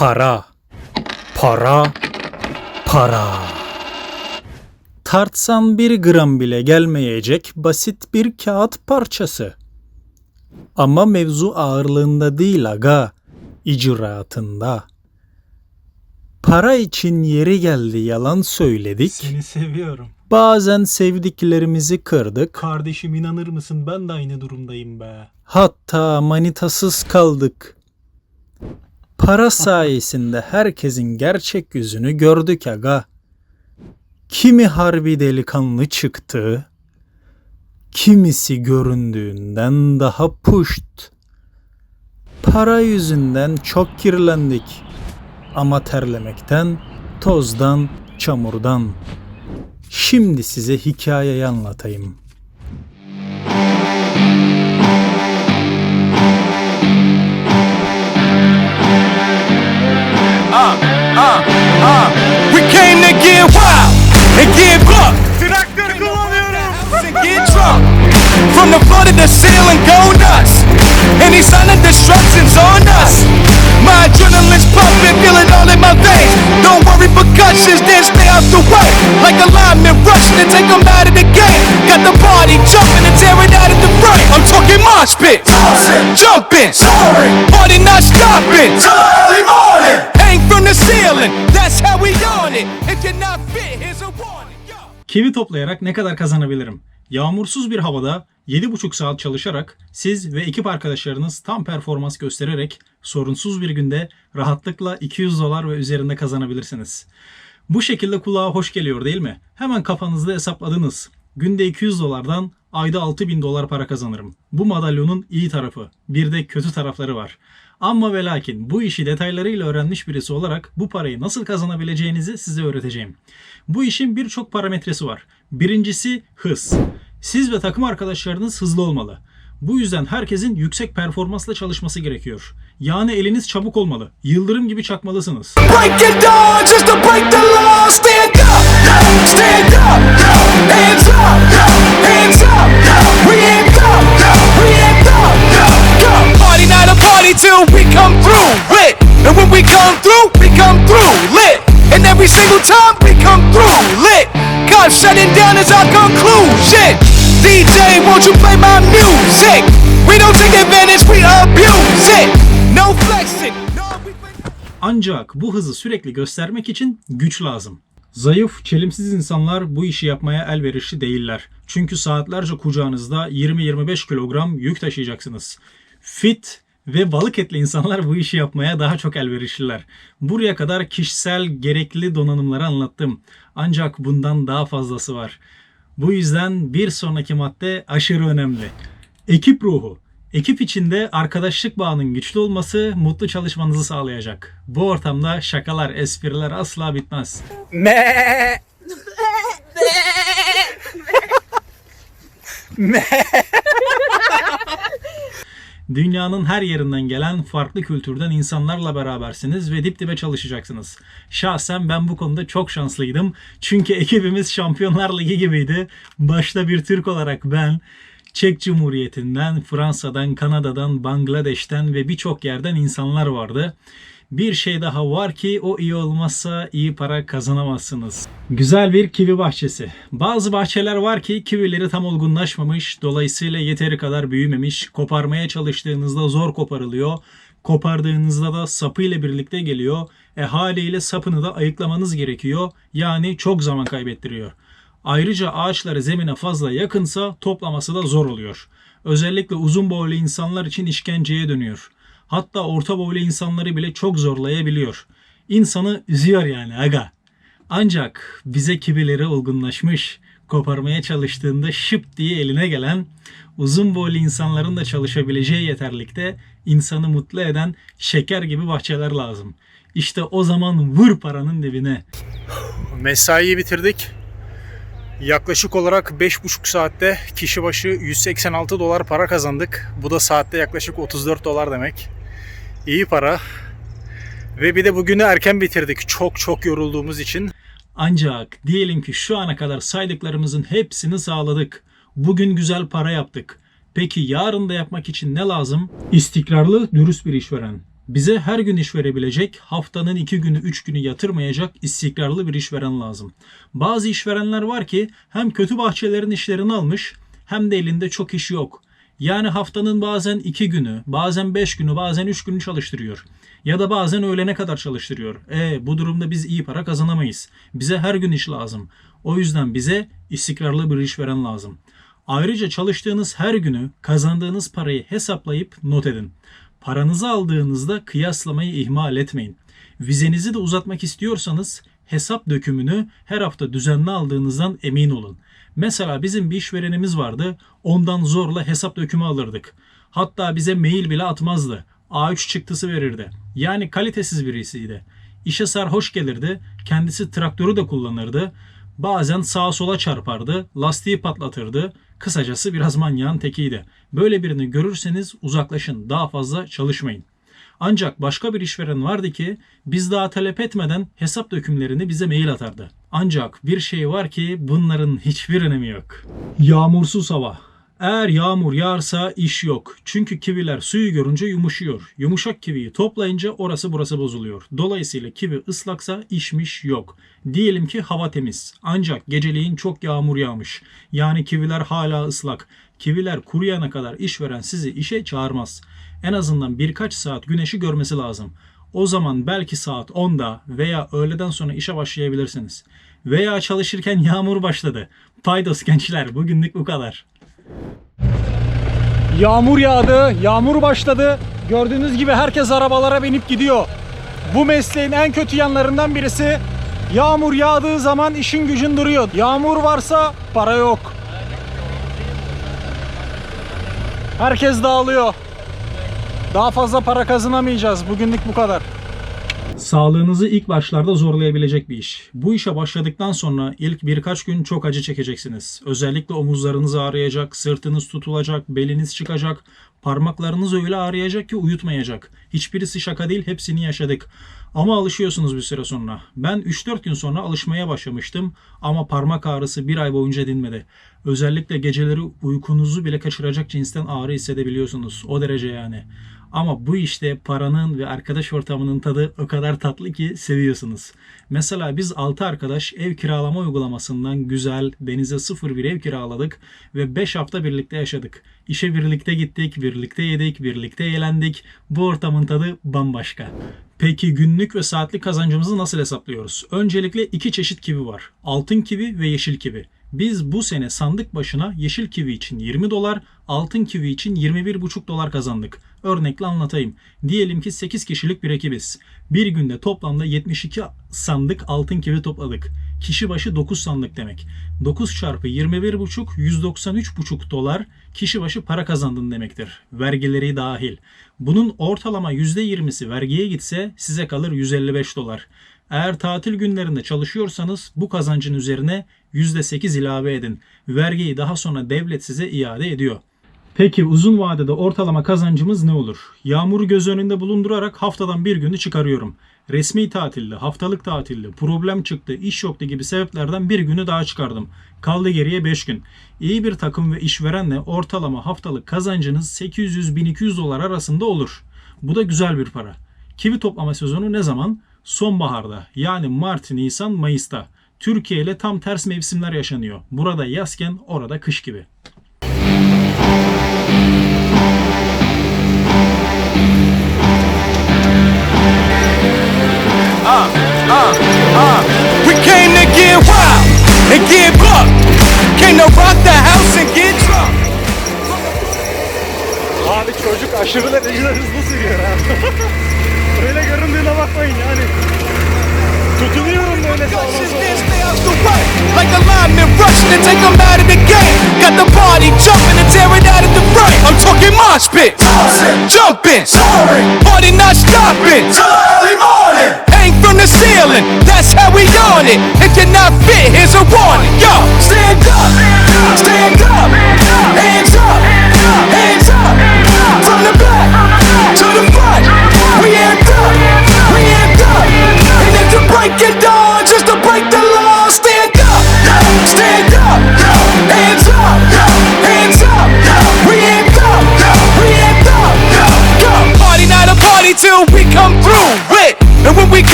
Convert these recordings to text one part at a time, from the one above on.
Para. Para. Para. Tartsan bir gram bile gelmeyecek basit bir kağıt parçası. Ama mevzu ağırlığında değil aga, icraatında. Para için yeri geldi yalan söyledik. Seni seviyorum. Bazen sevdiklerimizi kırdık. Kardeşim inanır mısın ben de aynı durumdayım be. Hatta manitasız kaldık. Para sayesinde herkesin gerçek yüzünü gördük aga. Kimi harbi delikanlı çıktı, kimisi göründüğünden daha puşt. Para yüzünden çok kirlendik. Ama terlemekten, tozdan, çamurdan. Şimdi size hikayeyi anlatayım. Get wild and give up. Traktör kullanıyorum. And get drunk. From the floor to the ceiling, go nuts. Any sign of destruction's on us. My adrenaline's pumping, feel it all in my veins. Don't worry, percussions, then stay out the way. Like a lineman rushing to take them out of the game. Got the party jumping and tearing out of the frame. I'm talking mosh pit, jumping, party not stopping. The ceiling, that's how we on it. If you're not fit, here's a warning. Kivi toplayarak ne kadar kazanabilirim? Yağmursuz bir havada 7,5 saat çalışarak siz ve ekip arkadaşlarınız tam performans göstererek sorunsuz bir günde rahatlıkla 200 dolar ve üzerinde kazanabilirsiniz. Bu şekilde kulağa hoş geliyor değil mi? Hemen kafanızda hesapladınız. Günde 200 dolardan ayda 6000 dolar para kazanırım. Bu madalyonun iyi tarafı. Bir de kötü tarafları var. Ama ve lakin bu işi detaylarıyla öğrenmiş birisi olarak bu parayı nasıl kazanabileceğinizi size öğreteceğim. Bu işin birçok parametresi var. Birincisi hız. Siz ve takım arkadaşlarınız hızlı olmalı. Bu yüzden herkesin yüksek performansla çalışması gerekiyor. Yani eliniz çabuk olmalı. Yıldırım gibi çakmalısınız. Stand. Till we come through lit. And when we come through, we come through lit. And every single time we come through lit. God shutting down is our conclusion. DJ, won't you play my music? We don't take advantage, we abuse it. No flexing, Ancak bu hızı sürekli göstermek için güç lazım. Zayıf, çelimsiz insanlar bu işi yapmaya elverişli değiller. Çünkü saatlerce kucağınızda 20-25 kilogram yük taşıyacaksınız. Fit ve balık etli insanlar bu işi yapmaya daha çok elverişliler. Buraya kadar kişisel gerekli donanımları anlattım. Ancak bundan daha fazlası var. Bu yüzden bir sonraki madde aşırı önemli. Ekip ruhu. Ekip içinde arkadaşlık bağının güçlü olması mutlu çalışmanızı sağlayacak. Bu ortamda şakalar, espriler asla bitmez. Dünyanın her yerinden gelen farklı kültürden insanlarla berabersiniz ve dip dibe çalışacaksınız. Şahsen ben bu konuda çok şanslıydım. Çünkü ekibimiz Şampiyonlar Ligi gibiydi. Başta bir Türk olarak ben Çek Cumhuriyeti'nden, Fransa'dan, Kanada'dan, Bangladeş'ten ve birçok yerden insanlar vardı. Bir şey daha var ki o iyi olmazsa iyi para kazanamazsınız. Güzel bir kivi bahçesi. Bazı bahçeler var ki kivileri tam olgunlaşmamış, dolayısıyla yeteri kadar büyümemiş. Koparmaya çalıştığınızda zor koparılıyor. Kopardığınızda da sapı ile birlikte geliyor. E haliyle sapını da ayıklamanız gerekiyor. Yani çok zaman kaybettiriyor. Ayrıca ağaçları zemine fazla yakınsa toplaması da zor oluyor. Özellikle uzun boylu insanlar için işkenceye dönüyor. Hatta orta boylu insanları bile çok zorlayabiliyor. İnsanı üzüyor yani aga. Ancak bize kibileri olgunlaşmış, koparmaya çalıştığında şıp diye eline gelen, uzun boylu insanların da çalışabileceği yeterlikte insanı mutlu eden şeker gibi bahçeler lazım. İşte o zaman vur paranın dibine. Mesaiyi bitirdik. Yaklaşık olarak 5,5 saatte kişi başı 186 dolar para kazandık. Bu da saatte yaklaşık 34 dolar demek. İyi para. Ve bir de bugünü erken bitirdik. Çok çok yorulduğumuz için. Ancak diyelim ki şu ana kadar saydıklarımızın hepsini sağladık. Bugün güzel para yaptık. Peki yarın da yapmak için ne lazım? İstikrarlı, dürüst bir işveren. Bize her gün iş verebilecek, haftanın iki günü, üç günü yatırmayacak istikrarlı bir işveren lazım. Bazı işverenler var ki hem kötü bahçelerin işlerini almış hem de elinde çok iş yok. Yani haftanın bazen iki günü, bazen beş günü, bazen üç günü çalıştırıyor. Ya da bazen öğlene kadar çalıştırıyor. E bu durumda biz iyi para kazanamayız. Bize her gün iş lazım. O yüzden bize istikrarlı bir işveren lazım. Ayrıca çalıştığınız her günü kazandığınız parayı hesaplayıp not edin. Paranızı aldığınızda kıyaslamayı ihmal etmeyin. Vizenizi de uzatmak istiyorsanız hesap dökümünü her hafta düzenli aldığınızdan emin olun. Mesela bizim bir işverenimiz vardı. Ondan zorla hesap dökümü alırdık. Hatta bize mail bile atmazdı. A3 çıktısı verirdi. Yani kalitesiz birisiydi. İşe sarhoş gelirdi. Kendisi traktörü de kullanırdı. Bazen sağa sola çarpardı, lastiği patlatırdı. Kısacası biraz manyağın tekiydi. Böyle birini görürseniz uzaklaşın, daha fazla çalışmayın. Ancak başka bir işveren vardı ki biz daha talep etmeden hesap dökümlerini bize mail atardı. Ancak bir şey var ki bunların hiçbir önemi yok. Yağmursuz hava. Eğer yağmur yağarsa iş yok. Çünkü kiviler suyu görünce yumuşuyor. Yumuşak kiviyi toplayınca orası burası bozuluyor. Dolayısıyla kivi ıslaksa işmiş yok. Diyelim ki hava temiz. Ancak geceleyin çok yağmur yağmış. Yani kiviler hala ıslak. Kiviler kuruyana kadar işveren sizi işe çağırmaz. En azından birkaç saat güneşi görmesi lazım. O zaman belki saat 10'da veya öğleden sonra işe başlayabilirsiniz. Veya çalışırken yağmur başladı. Paydos gençler bugünlük bu kadar. Yağmur yağdı, yağmur başladı. Gördüğünüz gibi herkes arabalara binip gidiyor. Bu mesleğin en kötü yanlarından birisi yağmur yağdığı zaman işin gücün duruyor. Yağmur varsa para yok. Herkes dağılıyor. Daha fazla para kazanamayacağız. Bugünlük bu kadar. Sağlığınızı ilk başlarda zorlayabilecek bir iş. Bu işe başladıktan sonra ilk birkaç gün çok acı çekeceksiniz. Özellikle omuzlarınız ağrıyacak, sırtınız tutulacak, beliniz çıkacak, parmaklarınız öyle ağrıyacak ki uyutmayacak. Hiçbirisi şaka değil, hepsini yaşadık. Ama alışıyorsunuz bir süre sonra. Ben 3-4 gün sonra alışmaya başlamıştım ama parmak ağrısı bir ay boyunca dinmedi. Özellikle geceleri uykunuzu bile kaçıracak cinsten ağrı hissedebiliyorsunuz. O derece yani. Ama bu işte paranın ve arkadaş ortamının tadı o kadar tatlı ki seviyorsunuz. Mesela biz 6 arkadaş ev kiralama uygulamasından güzel, denize sıfır bir ev kiraladık ve 5 hafta birlikte yaşadık. İşe birlikte gittik, birlikte yedik, birlikte eğlendik. Bu ortamın tadı bambaşka. Peki günlük ve saatlik kazancımızı nasıl hesaplıyoruz? Öncelikle iki çeşit kivi var. Altın kivi ve yeşil kivi. Biz bu sene sandık başına yeşil kivi için 20 dolar, altın kivi için 21,5 dolar kazandık. Örnekle anlatayım. Diyelim ki 8 kişilik bir ekibiz. Bir günde toplamda 72 sandık altın kivi topladık. Kişi başı 9 sandık demek. 9 çarpı 21,5 193,5 dolar kişi başı para kazandın demektir. Vergileri dahil. Bunun ortalama %20'si vergiye gitse size kalır 155 dolar. Eğer tatil günlerinde çalışıyorsanız bu kazancın üzerine %8 ilave edin. Vergiyi daha sonra devlet size iade ediyor. Peki uzun vadede ortalama kazancımız ne olur? Yağmuru göz önünde bulundurarak haftadan bir günü çıkarıyorum. Resmi tatilde, haftalık tatilde, problem çıktı, iş yoktu gibi sebeplerden bir günü daha çıkardım. Kaldı geriye 5 gün. İyi bir takım ve işverenle ortalama haftalık kazancınız 800-1200 dolar arasında olur. Bu da güzel bir para. Kivi toplama sezonu ne zaman? Sonbaharda yani Mart, Nisan, Mayıs'ta. Türkiye ile tam ters mevsimler yaşanıyor. Burada yazken orada kış gibi. We came to get wild and get buck. Came to rock the house and get drunk. Abi çocuk aşırı derecede hızlı sürüyor ha. Öyle göründüğüne bakmayın yani. Böyle. Like a lineman rushing to take them out of the game. Got the party jumping and tearing out of the frame. I'm talking mosh pit. Jumping. Party not stopping. Till early morning. Hang from the ceiling. That's how we on it. If you're not fit, here's a warning. Yo, stand up.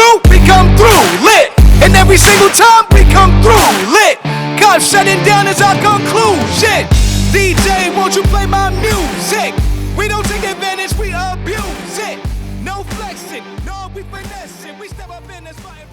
through, we come through lit. And every single time we come through lit. God shutting down is our conclusion. DJ, won't you play my music? We don't take advantage, we abuse it. No flexing, no we finesse it. We step up in this fight.